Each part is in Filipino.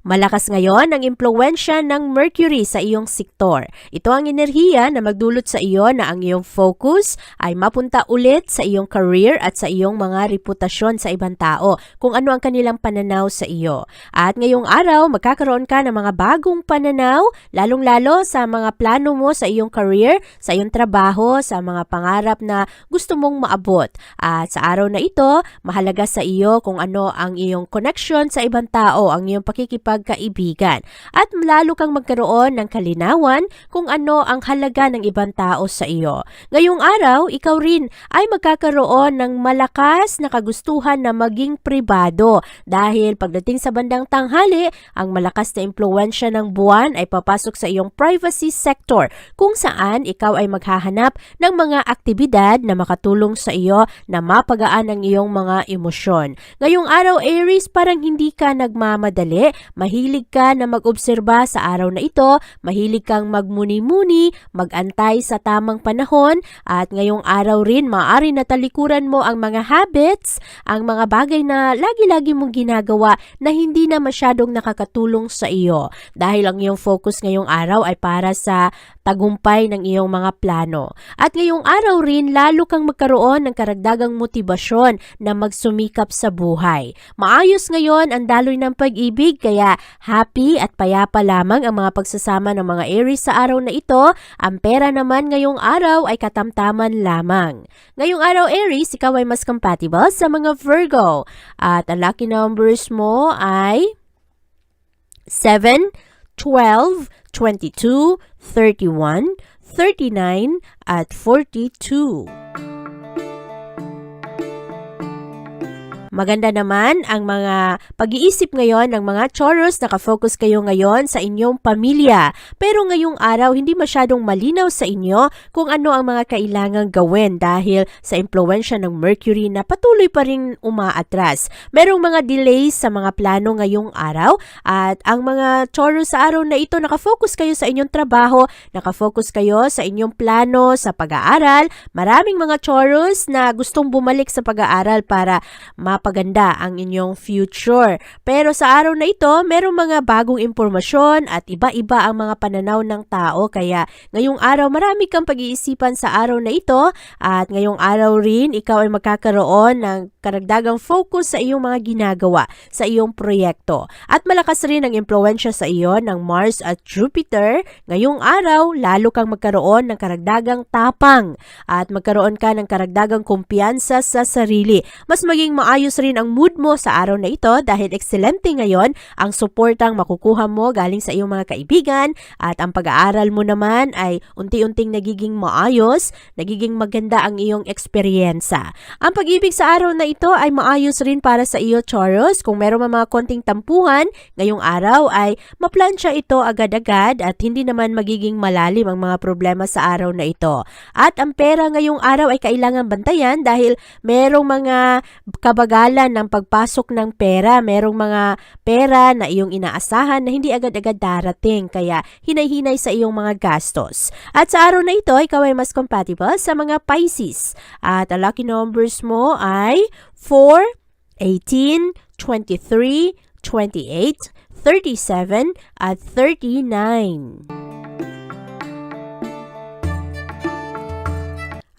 Malakas ngayon ang impluensya ng Mercury sa iyong sektor. Ito ang enerhiya na magdulot sa iyo na ang iyong focus ay mapunta ulit sa iyong career at sa iyong mga reputasyon sa ibang tao kung ano ang kanilang pananaw sa iyo. At ngayong araw, magkakaroon ka ng mga bagong pananaw, lalong-lalo sa mga plano mo sa iyong career, sa iyong trabaho, sa mga pangarap na gusto mong maabot. At sa araw na ito, mahalaga sa iyo kung ano ang iyong connection sa ibang tao, ang iyong pakikipagkaibigan. At lalo kang magkaroon ng kalinawan kung ano ang halaga ng ibang tao sa iyo. Ngayong araw, ikaw rin ay magkakaroon ng malakas na kagustuhan na maging pribado dahil pagdating sa bandang tanghali, ang malakas na impluensya ng buwan ay papasok sa iyong privacy sector kung saan ikaw ay maghahanap ng mga aktibidad na makatulong sa iyo na mapagaan ang iyong mga emosyon. Ngayong araw Aries, parang hindi ka nagmamadali, mahilig ka na mag-obserba sa araw na ito, mahilig kang magmuni-muni, magantay sa tamang panahon, at ngayong araw rin maaari na talikuran mo ang mga habits, ang mga bagay na lagi-lagi mong ginagawa na hindi na masyadong nakakatulong sa iyo. Dahil ang iyong focus ngayong araw ay para sa tagumpay ng iyong mga plano. At ngayong araw rin, lalo kang magkaroon ng karagdagang motibasyon na magsumikap sa buhay. Maayos ngayon ang daloy ng pag-ibig, kaya happy at payapa lamang ang mga pagsasama ng mga Aries sa araw na ito. Ang pera naman ngayong araw ay katamtaman lamang. Ngayong araw Aries, ikaw ay mas compatible sa mga Virgo. At ang lucky numbers mo ay 7, 12, 22, 31, 39, at 42. Maganda naman ang mga pag-iisip ngayon ng mga Taurus, nakafocus kayo ngayon sa inyong pamilya. Pero ngayong araw, hindi masyadong malinaw sa inyo kung ano ang mga kailangang gawin dahil sa impluensya ng Mercury na patuloy pa rin umaatras. Merong mga delays sa mga plano ngayong araw at ang mga Taurus sa araw na ito, nakafocus kayo sa inyong trabaho, nakafocus kayo sa inyong plano sa pag-aaral. Maraming mga Taurus na gustong bumalik sa pag-aaral para mapaganda ang inyong future. Pero sa araw na ito, merong mga bagong impormasyon at iba-iba ang mga pananaw ng tao kaya ngayong araw marami kang pag-iisipan sa araw na ito at ngayong araw rin ikaw ay magkakaroon ng karagdagang focus sa iyong mga ginagawa, sa iyong proyekto. At malakas rin ang impluensya sa iyo ng Mars at Jupiter. Ngayong araw, lalo kang magkaroon ng karagdagang tapang at magkaroon ka ng karagdagang kumpiyansa sa sarili. Mas maging maayos rin ang mood mo sa araw na ito dahil excelente ngayon ang suportang makukuha mo galing sa iyong mga kaibigan at ang pag-aaral mo naman ay unti-unting nagiging maayos, nagiging maganda ang iyong eksperyensa. Ang pag-ibig sa araw na ito ay maayos rin para sa iyo, Taurus. Kung meron mga konting tampuhan, ngayong araw ay maplansya ito agad-agad at hindi naman magiging malalim ang mga problema sa araw na ito. At ang pera ngayong araw ay kailangan bantayan dahil merong mga kabagalan ng pagpasok ng pera. Merong mga pera na iyong inaasahan na hindi agad-agad darating kaya hinay-hinay sa iyong mga gastos. At sa araw na ito, ikaw ay mas compatible sa mga Pisces. At ang lucky numbers mo ay 4, 18, 23, 28, 37, at 39.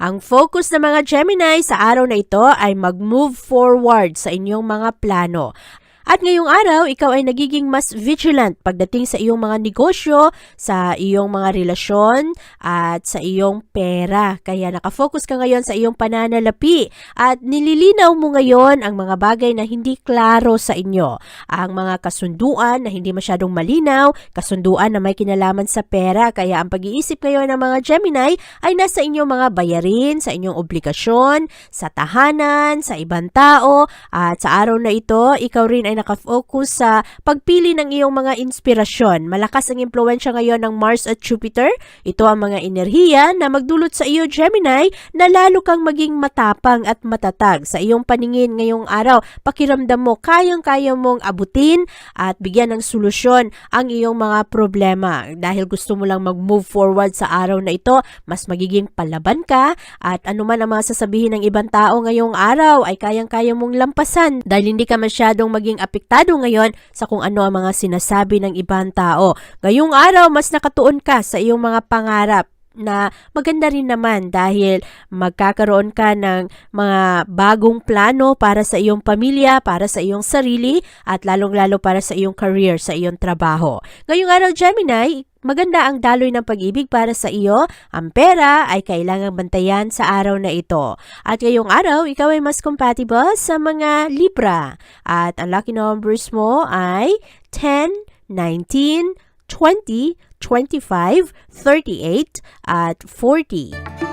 Ang focus ng mga Gemini sa araw na ito ay mag-move forward sa inyong mga plano. At ngayong araw, ikaw ay nagiging mas vigilant pagdating sa iyong mga negosyo, sa iyong mga relasyon, at sa iyong pera. Kaya nakafocus ka ngayon sa iyong pananalapi at nililinaw mo ngayon ang mga bagay na hindi klaro sa inyo. Ang mga kasunduan na hindi masyadong malinaw, kasunduan na may kinalaman sa pera. Kaya ang pag-iisip ngayon ng mga Gemini ay nasa inyong mga bayarin, sa inyong obligasyon, sa tahanan, sa ibang tao, at sa araw na ito, ikaw rin ay nakafocus sa pagpili ng iyong mga inspirasyon. Malakas ang impluensya ngayon ng Mars at Jupiter. Ito ang mga enerhiya na magdulot sa iyo, Gemini, na lalo kang maging matapang at matatag sa iyong paningin ngayong araw. Pakiramdam mo, kayang-kaya mong abutin at bigyan ng solusyon ang iyong mga problema. Dahil gusto mo lang mag-move forward sa araw na ito, mas magiging palaban ka at anuman ang mga sasabihin ng ibang tao ngayong araw ay kayang-kaya mong lampasan dahil hindi ka masyadong maging apektado ngayon sa kung ano ang mga sinasabi ng ibang tao. Ngayong araw, mas nakatuon ka sa iyong mga pangarap na maganda rin naman dahil magkakaroon ka ng mga bagong plano para sa iyong pamilya, para sa iyong sarili at lalong-lalo para sa iyong career, sa iyong trabaho. Ngayong araw Gemini, maganda ang daloy ng pag-ibig para sa iyo. Ang pera ay kailangang bantayan sa araw na ito. At ngayong araw, ikaw ay mas compatible sa mga Libra. At ang lucky numbers mo ay 10, 19, 20, 25, 38, at 40.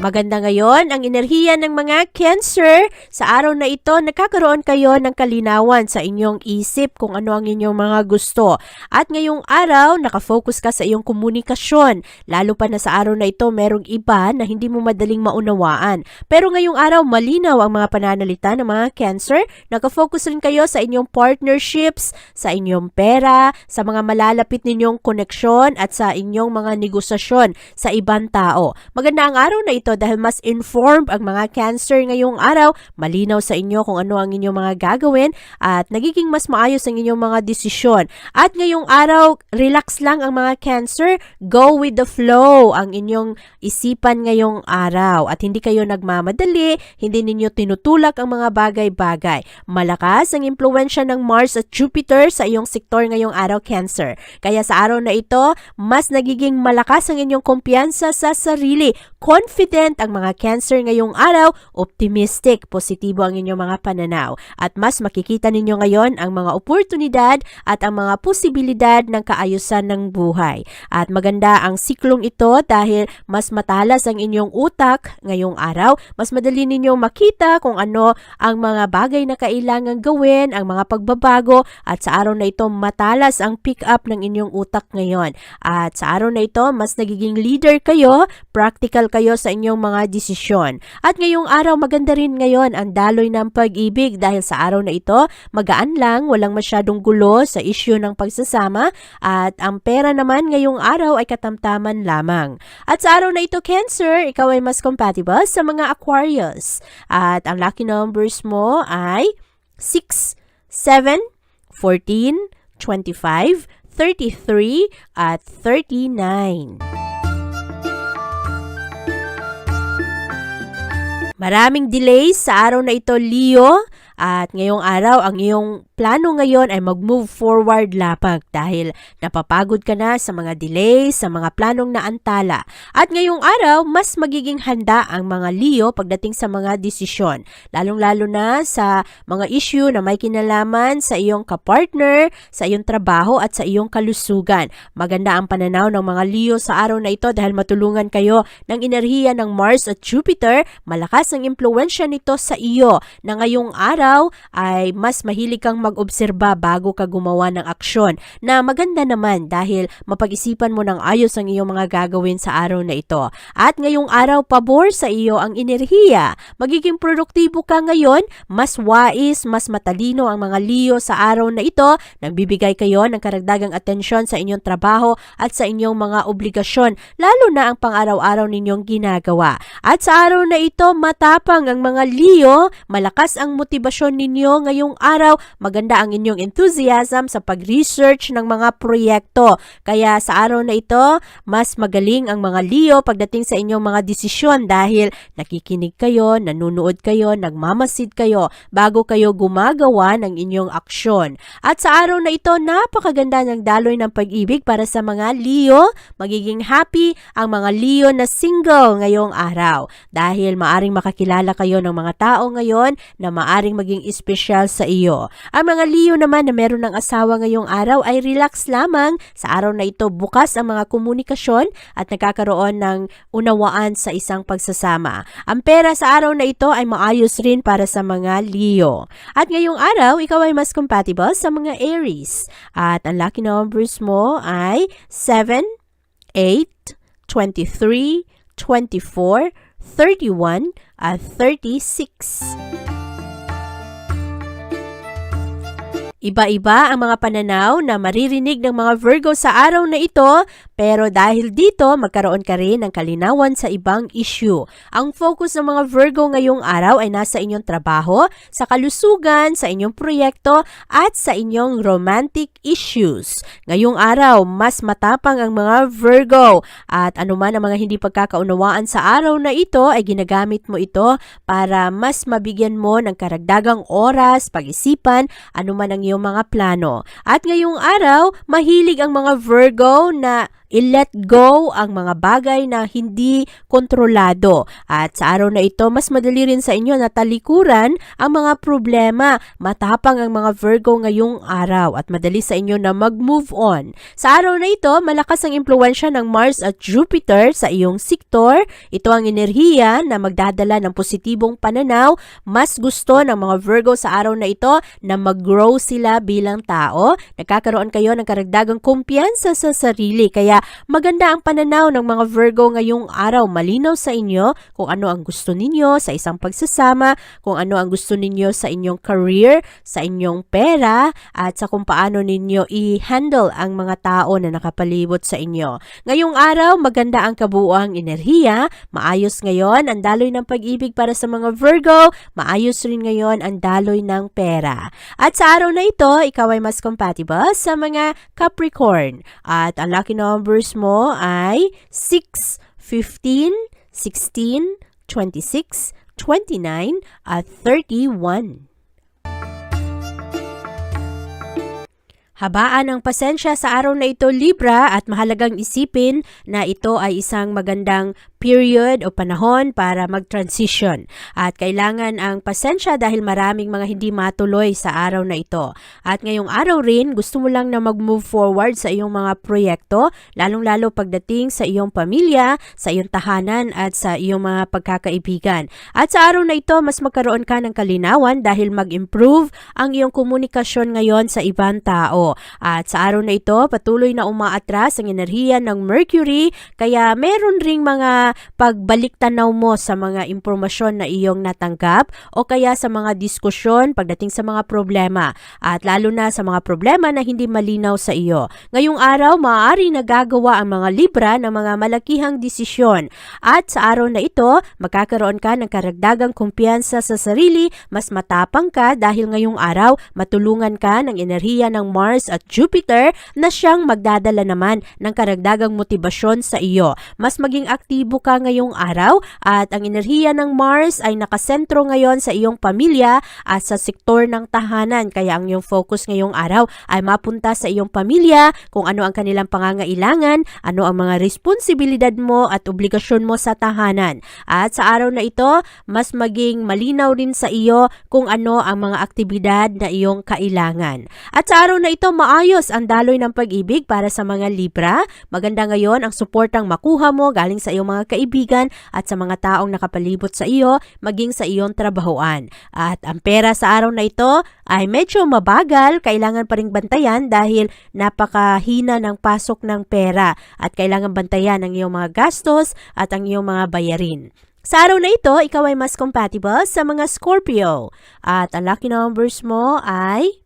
Maganda ngayon ang enerhiya ng mga Cancer. Sa araw na ito, nagkakaroon kayo ng kalinawan sa inyong isip kung ano ang inyong mga gusto. At ngayong araw, nakafocus ka sa iyong komunikasyon. Lalo pa na sa araw na ito, merong iba na hindi mo madaling maunawaan. Pero ngayong araw, malinaw ang mga pananalita ng mga Cancer. Nakafocus rin kayo sa inyong partnerships, sa inyong pera, sa mga malalapit ninyong koneksyon at sa inyong mga negosasyon sa ibang tao. Maganda ang araw na ito dahil mas informed ang mga cancer ngayong araw, malinaw sa inyo kung ano ang inyong mga gagawin at nagiging mas maayos ang inyong mga desisyon. At ngayong araw, relax lang ang mga cancer, go with the flow ang inyong isipan ngayong araw at hindi kayo nagmamadali, hindi ninyo tinutulak ang mga bagay-bagay. Malakas ang impluensya ng Mars at Jupiter sa iyong sektor ngayong araw, Cancer. Kaya sa araw na ito, mas nagiging malakas ang inyong kumpiyansa sa sarili. Confident ang mga Cancer ngayong araw, optimistic, positibo ang inyong mga pananaw. At mas makikita ninyo ngayon ang mga oportunidad at ang mga posibilidad ng kaayusan ng buhay. At maganda ang siklong ito dahil mas matalas ang inyong utak ngayong araw, mas madali ninyong makita kung ano ang mga bagay na kailangan gawin, ang mga pagbabago at sa araw na ito matalas ang pick up ng inyong utak ngayon. At sa araw na ito, mas nagiging leader kayo, practical kayo sa inyong mga desisyon. At ngayong araw, maganda rin ngayon ang daloy ng pag-ibig dahil sa araw na ito, magaan lang, walang masyadong gulo sa issue ng pagsasama at ang pera naman ngayong araw ay katamtaman lamang. At sa araw na ito, Cancer, ikaw ay mas compatible sa mga Aquarius. At ang lucky numbers mo ay 6, 7, 14, 25, 33, at 39. Maraming delays sa araw na ito, Leo. At ngayong araw, ang iyong plano ngayon ay mag-move forward lapag dahil napapagod ka na sa mga delays, sa mga planong naantala. At ngayong araw, mas magiging handa ang mga Leo pagdating sa mga desisyon. Lalong-lalo na sa mga issue na may kinalaman sa iyong kapartner, sa iyong trabaho at sa iyong kalusugan. Maganda ang pananaw ng mga Leo sa araw na ito dahil matulungan kayo ng enerhiya ng Mars at Jupiter. Malakas ang impluensya nito sa iyo na ngayong araw ay mas mahilig kang mag-obserba bago ka gumawa ng aksyon na maganda naman dahil mapag-isipan mo ng ayos ang iyong mga gagawin sa araw na ito. At ngayong araw, pabor sa iyo ang enerhiya. Magiging produktibo ka ngayon, mas wais, mas matalino ang mga Leo sa araw na ito. Nagbibigay kayo ng karagdagang atensyon sa inyong trabaho at sa inyong mga obligasyon, lalo na ang pang-araw-araw ninyong ginagawa. At sa araw na ito, matapang ang mga Leo, malakas ang motibasyon motivasyon ninyo ngayong araw. Maganda ang inyong enthusiasm sa pag-research ng mga proyekto. Kaya sa araw na ito, mas magaling ang mga Leo pagdating sa inyong mga desisyon dahil nakikinig kayo, nanunood kayo, nagmamasid kayo bago kayo gumagawa ng inyong aksyon. At sa araw na ito, napakaganda ng daloy ng pag-ibig para sa mga Leo. Magiging happy ang mga Leo na single ngayong araw dahil maaring makakilala kayo ng mga tao ngayon na maaring maging espesyal sa iyo. Ang mga Leo naman na meron ng asawa ngayong araw ay relax lamang. Sa araw na ito, bukas ang mga komunikasyon at nagkakaroon ng unawaan sa isang pagsasama. Ang pera sa araw na ito ay maayos rin para sa mga Leo. At ngayong araw, ikaw ay mas compatible sa mga Aries. At ang lucky numbers mo ay 7, 8, 23, 24, 31, at 36. Iba-iba ang mga pananaw na maririnig ng mga Virgo sa araw na ito, pero dahil dito magkaroon ka rin ng kalinawan sa ibang issue. Ang focus ng mga Virgo ngayong araw ay nasa inyong trabaho, sa kalusugan, sa inyong proyekto, at sa inyong romantic issues. Ngayong araw, mas matapang ang mga Virgo at anuman ang mga hindi pagkakaunawaan sa araw na ito ay ginagamit mo ito para mas mabigyan mo ng karagdagang oras, pag-isipan, anuman ang iyong mga plano. At ngayong araw, mahilig ang mga Virgo na i-let go ang mga bagay na hindi kontrolado. At sa araw na ito, mas madali rin sa inyo na talikuran ang mga problema. Matapang ang mga Virgo ngayong araw at madali sa inyo na mag-move on. Sa araw na ito, malakas ang impluensya ng Mars at Jupiter sa iyong sektor. Ito ang enerhiya na magdadala ng positibong pananaw. Mas gusto ng mga Virgo sa araw na ito na mag-grow sila bilang tao. Nagkakaroon kayo ng karagdagang kumpiyansa sa sarili. Kaya maganda ang pananaw ng mga Virgo ngayong araw. Malinaw sa inyo kung ano ang gusto ninyo sa isang pagsasama, kung ano ang gusto ninyo sa inyong career, sa inyong pera, at sa kung paano ninyo i-handle ang mga tao na nakapalibot sa inyo. Ngayong araw, maganda ang kabuuang enerhiya. Maayos ngayon ang daloy ng pag-ibig para sa mga Virgo. Maayos rin ngayon ang daloy ng pera. At sa araw na ito, ikaw ay mas compatible sa mga Capricorn. At ang lucky numbers mo ay 6, 15, 16, 26, 29, at 31. Habaan ang pasensya sa araw na ito Libra at mahalagang isipin na ito ay isang magandang period o panahon para mag-transition. At kailangan ang pasensya dahil maraming mga hindi matuloy sa araw na ito. At ngayong araw rin, gusto mo lang na mag-move forward sa iyong mga proyekto, lalong-lalo pagdating sa iyong pamilya, sa iyong tahanan at sa iyong mga pagkakaibigan. At sa araw na ito, mas magkaroon ka ng kalinawan dahil mag-improve ang iyong komunikasyon ngayon sa ibang tao. At sa araw na ito, patuloy na umaatras ang enerhiya ng Mercury, kaya meron ring mga pagbalik tanaw mo sa mga impormasyon na iyong natanggap o kaya sa mga diskusyon pagdating sa mga problema at lalo na sa mga problema na hindi malinaw sa iyo. Ngayong araw, maaari nagagawa ang mga Libra ng mga malakihang desisyon at sa araw na ito, magkakaroon ka ng karagdagang kumpiyansa sa sarili, mas matapang ka dahil ngayong araw, matulungan ka ng enerhiya ng Mars at Jupiter na siyang magdadala naman ng karagdagang motibasyon sa iyo. Mas maging aktibo ka ngayong araw at ang enerhiya ng Mars ay nakasentro ngayon sa iyong pamilya at sa sektor ng tahanan. Kaya ang iyong focus ngayong araw ay mapunta sa iyong pamilya, kung ano ang kanilang pangangailangan, ano ang mga responsibilidad mo at obligasyon mo sa tahanan. At sa araw na ito, mas maging malinaw rin sa iyo kung ano ang mga aktibidad na iyong kailangan. At sa araw na ito, maayos ang daloy ng pag-ibig para sa mga Libra. Maganda ngayon ang suportang makuha mo galing sa iyong mga kaibigan at sa mga taong nakapalibot sa iyo, maging sa iyong trabahoan. At ang pera sa araw na ito ay medyo mabagal, kailangan pa ring bantayan dahil napakahina ng pasok ng pera at kailangan bantayan ang iyong mga gastos at ang iyong mga bayarin. Sa araw na ito, ikaw ay mas compatible sa mga Scorpio. At ang lucky numbers mo ay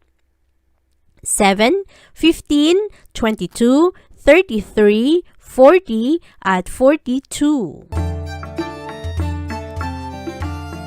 7, 15, 22, 33, 40, at 42.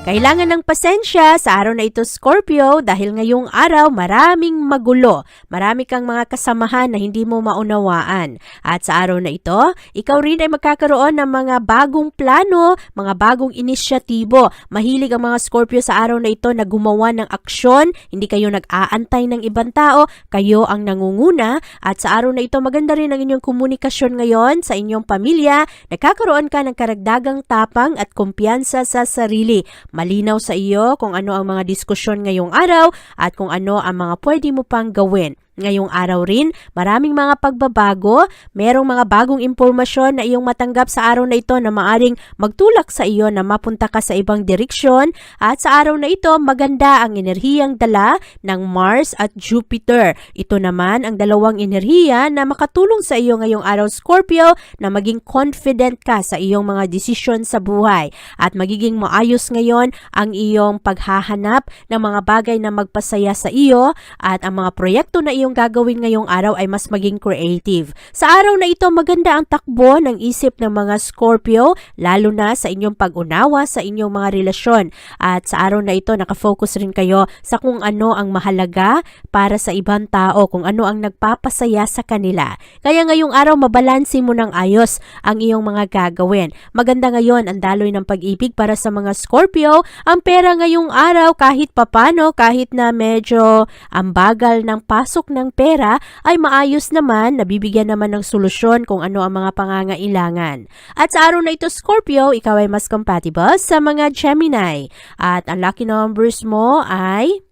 Kailangan ng pasensya sa araw na ito Scorpio dahil ngayong araw maraming magulo. Marami kang mga kasamahan na hindi mo maunawaan. At sa araw na ito, ikaw rin ay magkakaroon ng mga bagong plano, mga bagong inisyatibo. Mahilig ang mga Scorpio sa araw na ito na gumawa ng aksyon, hindi kayo nag-aantay ng ibang tao, kayo ang nangunguna. At sa araw na ito, maganda rin ang inyong komunikasyon ngayon sa inyong pamilya. Nagkakaroon ka ng karagdagang tapang at kumpiyansa sa sarili. Malinaw sa iyo kung ano ang mga diskusyon ngayong araw at kung ano ang mga pwede mo pang gawin. Ngayong araw rin, maraming mga pagbabago, merong mga bagong impormasyon na iyong matanggap sa araw na ito na maaring magtulak sa iyo na mapunta ka sa ibang direksyon. At sa araw na ito maganda ang enerhiyang dala ng Mars at Jupiter. Ito naman ang dalawang enerhiya na makatulong sa iyo ngayong araw Scorpio na maging confident ka sa iyong mga desisyon sa buhay. At magiging maayos ngayon ang iyong paghahanap ng mga bagay na magpasaya sa iyo at ang mga proyekto na iyong gagawin ngayong araw ay mas maging creative. Sa araw na ito maganda ang takbo ng isip ng mga Scorpio lalo na sa inyong pag-unawa sa inyong mga relasyon at sa araw na ito nakafocus rin kayo sa kung ano ang mahalaga para sa ibang tao, kung ano ang nagpapasaya sa kanila. Kaya ngayong araw mabalansi mo ng ayos ang iyong mga gagawin. Maganda ngayon ang daloy ng pag-ibig para sa mga Scorpio. Ang pera ngayong araw kahit papano, kahit na medyo ang bagal ng pasok ng pera ay maayos naman, nabibigyan naman ng solusyon kung ano ang mga pangangailangan. At sa araw na ito Scorpio, ikaw ay mas compatible sa mga Gemini. At ang lucky numbers mo ay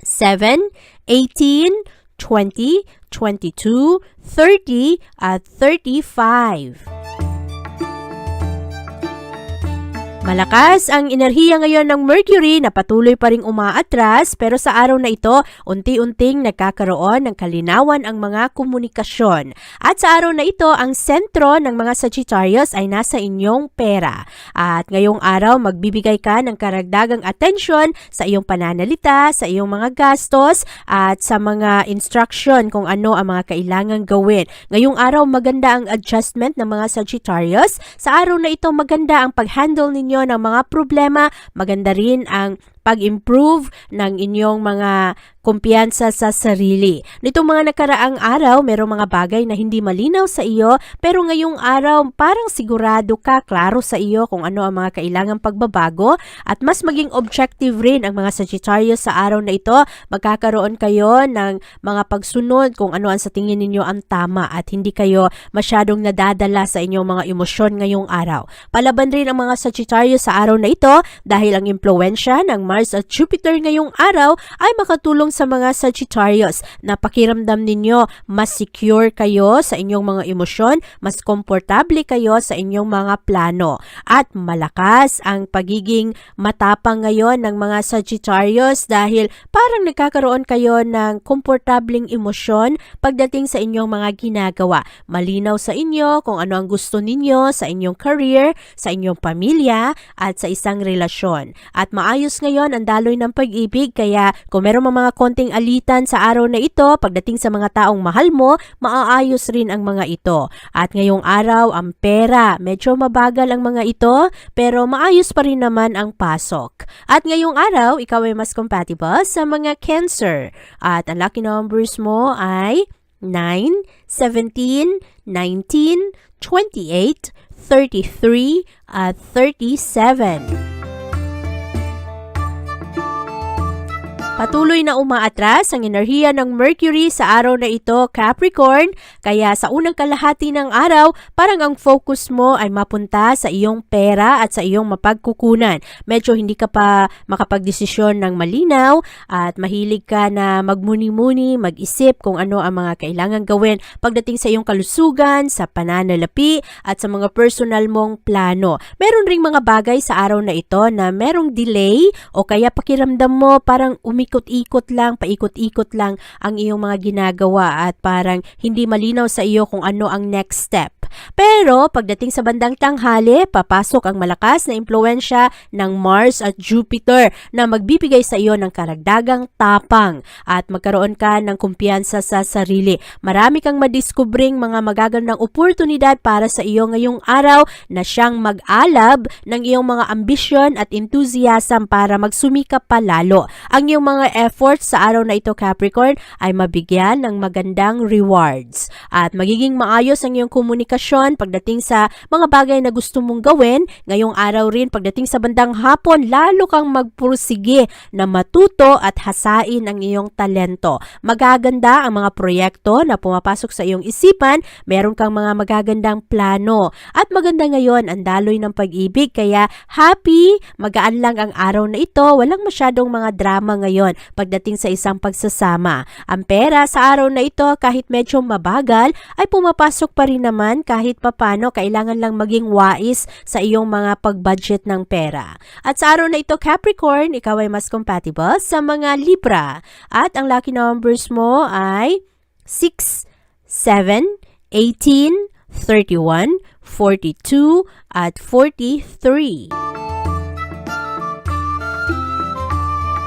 7, 18, 20, 22, 30, at 35. Malakas ang enerhiya ngayon ng Mercury na patuloy pa ring umaatras pero sa araw na ito, unti-unting nagkakaroon ng kalinawan ang mga komunikasyon. At sa araw na ito, ang sentro ng mga Sagittarius ay nasa inyong pera. At ngayong araw, magbibigay ka ng karagdagang atensyon sa iyong pananalita, sa iyong mga gastos, at sa mga instruction kung ano ang mga kailangang gawin. Ngayong araw, maganda ang adjustment ng mga Sagittarius. Sa araw na ito, maganda ang pag-handle ninyo ng mga problema. Maganda rin ang pag-improve ng inyong mga kumpiyansa sa sarili. Nitong mga nakaraang araw, merong mga bagay na hindi malinaw sa iyo, pero ngayong araw, parang sigurado ka, klaro sa iyo kung ano ang mga kailangang pagbabago at mas maging objective rin ang mga Sagittarius sa araw na ito. Magkakaroon kayo ng mga pagsunod kung ano ang sa tingin ninyo ang tama at hindi kayo masyadong nadadala sa inyong mga emosyon ngayong araw. Palaban rin ang mga Sagittarius sa araw na ito dahil ang impluensya ng Mars at Jupiter ngayong araw ay makatulong sa mga Sagittarius na pakiramdam ninyo mas secure kayo sa inyong mga emosyon, mas komportable kayo sa inyong mga plano at malakas ang pagiging matapang ngayon ng mga Sagittarius dahil parang nagkakaroon kayo ng komportabling emosyon pagdating sa inyong mga ginagawa. Malinaw sa inyo kung ano ang gusto ninyo sa inyong career, sa inyong pamilya at sa isang relasyon. At maayos ngayon ang daloy ng pag-ibig kaya kung meron mga konting alitan sa araw na ito pagdating sa mga taong mahal mo, maaayos rin ang mga ito. At ngayong araw, ang pera, medyo mabagal ang mga ito pero maayos pa rin naman ang pasok. At ngayong araw, ikaw ay mas compatible sa mga Cancer. At ang lucky numbers mo ay 9, 17, 19, 28, 33, at 37. Patuloy na umaatras ang enerhiya ng Mercury sa araw na ito, Capricorn, kaya sa unang kalahati ng araw, parang ang focus mo ay mapunta sa iyong pera at sa iyong mapagkukunan. Medyo hindi ka pa makapagdesisyon ng malinaw at mahilig ka na magmuni-muni, mag-isip kung ano ang mga kailangan gawin pagdating sa iyong kalusugan, sa pananalapi at sa mga personal mong plano. Meron ring mga bagay sa araw na ito na merong delay o kaya pakiramdam mo parang umikot-ikot lang, paikot-ikot lang ang iyong mga ginagawa at parang hindi malinaw sa iyo kung ano ang next step. Pero pagdating sa bandang tanghali, papasok ang malakas na impluensya ng Mars at Jupiter na magbibigay sa iyo ng karagdagang tapang at magkaroon ka ng kumpiyansa sa sarili. Marami kang madiskubring mga magagandang oportunidad para sa iyo ngayong araw na siyang mag-alab ng iyong mga ambisyon at enthusiasm para magsumikap pa lalo. Ang iyong mga efforts sa araw na ito Capricorn ay mabigyan ng magandang rewards at magiging maayos ang iyong komunikasyon pagdating sa mga bagay na gusto mong gawin. Ngayong araw rin pagdating sa bandang hapon, lalo kang magpursige na matuto at hasain ang iyong talento. Magaganda ang mga proyekto na pumapasok sa iyong isipan, meron kang mga magagandang plano. At maganda ngayon ang daloy ng pag-ibig kaya happy, magaan lang ang araw na ito, walang masyadong mga drama ngayon pagdating sa isang pagsasama. Ang pera sa araw na ito kahit medyo mabagal ay pumapasok pa rin naman kahit papano kailangan lang maging wais sa iyong mga pag-budget ng pera. At sa araw na ito Capricorn, ikaw ay mas compatible sa mga Libra. At ang lucky numbers mo ay 6, 7, 18, 31, 42, at 43.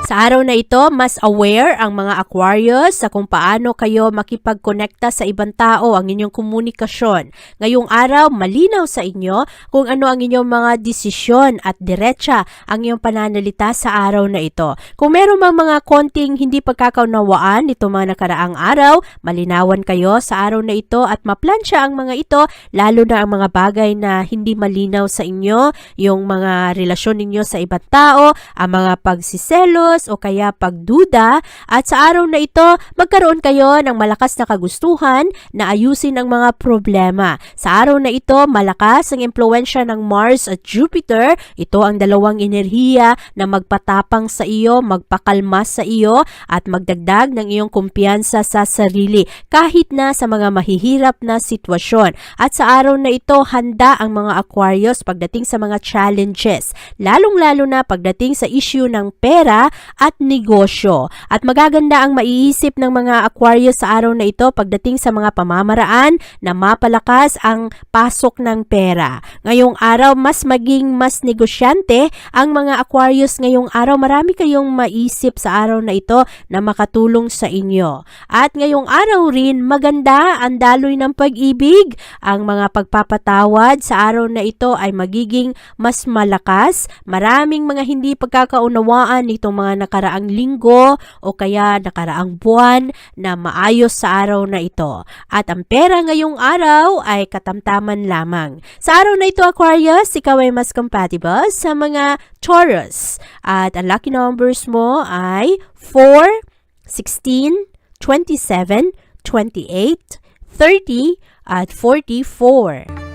Sa araw na ito, mas aware ang mga Aquarius sa kung paano kayo makipagkonekta sa ibang tao ang inyong komunikasyon. Ngayong araw, malinaw sa inyo kung ano ang inyong mga desisyon at diretsa ang iyong pananalita sa araw na ito. Kung meron mang mga konting hindi pagkakaunawaan nito mga nakaraang araw, malinawan kayo sa araw na ito at maplansya ang mga ito, lalo na ang mga bagay na hindi malinaw sa inyo, yung mga relasyon ninyo sa ibang tao, ang mga pagsiselos, o kaya pagduda at sa araw na ito magkaroon kayo ng malakas na kagustuhan na ayusin ang mga problema. Sa araw na ito malakas ang impluensya ng Mars at Jupiter. Ito ang dalawang enerhiya na magpatapang sa iyo, magpakalma sa iyo at magdagdag ng iyong kumpiyansa sa sarili kahit na sa mga mahihirap na sitwasyon. At sa araw na ito handa ang mga Aquarius pagdating sa mga challenges, lalong-lalo na pagdating sa issue ng pera at negosyo. At magaganda ang maiisip ng mga Aquarius sa araw na ito pagdating sa mga pamamaraan na mapalakas ang pasok ng pera. Ngayong araw, mas maging mas negosyante ang mga Aquarius ngayong araw. Marami kayong maisip sa araw na ito na makatulong sa inyo. At ngayong araw rin, maganda ang daloy ng pag-ibig. Ang mga pagpapatawad sa araw na ito ay magiging mas malakas. Maraming mga hindi pagkakaunawaan nitong mga nakaraang linggo o kaya nakaraang buwan na maayos sa araw na ito. At ang pera ngayong araw ay katamtaman lamang. Sa araw na ito Aquarius, ikaw ay mas compatible sa mga Taurus. At ang lucky numbers mo ay 4, 16, 27, 28, 30, at 44.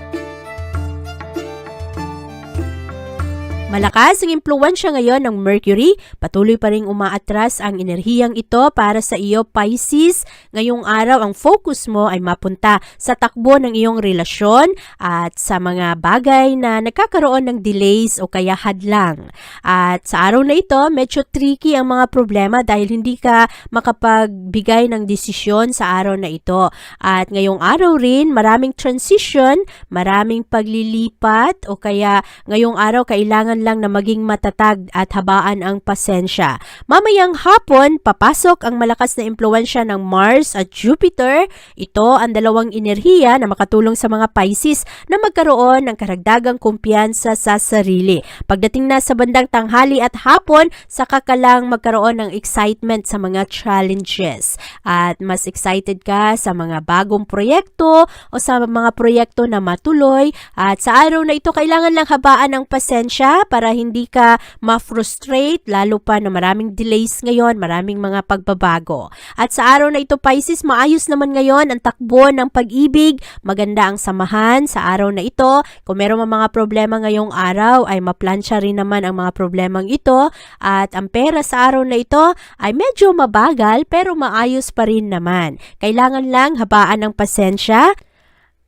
Malakas ang impluensya ngayon ng Mercury. Patuloy pa rin umaatras ang enerhiyang ito para sa iyo, Pisces. Ngayong araw, ang focus mo ay mapunta sa takbo ng iyong relasyon at sa mga bagay na nagkakaroon ng delays o kaya hadlang. At sa araw na ito, medyo tricky ang mga problema dahil hindi ka makapagbigay ng desisyon sa araw na ito. At ngayong araw rin, maraming transition, maraming paglilipat o kaya ngayong araw kailangan lang na maging matatag at habaan ang pasensya. Mamayang hapon, papasok ang malakas na impluensya ng Mars at Jupiter. Ito ang dalawang enerhiya na makatulong sa mga Pisces na magkaroon ng karagdagang kumpiyansa sa sarili. Pagdating na sa bandang tanghali at hapon, saka ka lang magkaroon ng excitement sa mga challenges. At mas excited ka sa mga bagong proyekto o sa mga proyekto na matuloy. At sa araw na ito, kailangan lang habaan ng pasensya para hindi ka ma-frustrate lalo pa na maraming delays ngayon, maraming mga pagbabago. At sa araw na ito Pisces, maayos naman ngayon ang takbo ng pag-ibig, maganda ang samahan sa araw na ito. Kung meron mga problema ngayong araw ay maplansya rin naman ang mga problemang ito at ang pera sa araw na ito ay medyo mabagal pero maayos pa rin naman. Kailangan lang habaan ng pasensya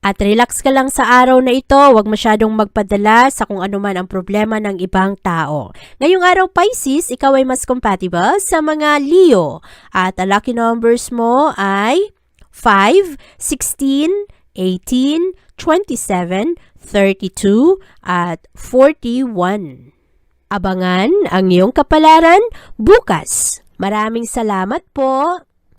at relax ka lang sa araw na ito, huwag masyadong magpadala sa kung ano man ang problema ng ibang tao. Ngayong araw Pisces, ikaw ay mas compatible sa mga Leo. At ang lucky numbers mo ay 5, 16, 18, 27, 32, at 41. Abangan ang iyong kapalaran bukas. Maraming salamat po.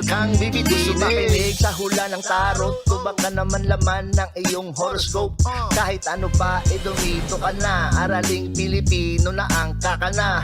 kang bibitinin Makinig sa hula ng tarot. Tubak ka naman laman ng iyong horoscope. Kahit ano pa, eh dumito ka na. Araling Pilipino na ang kakana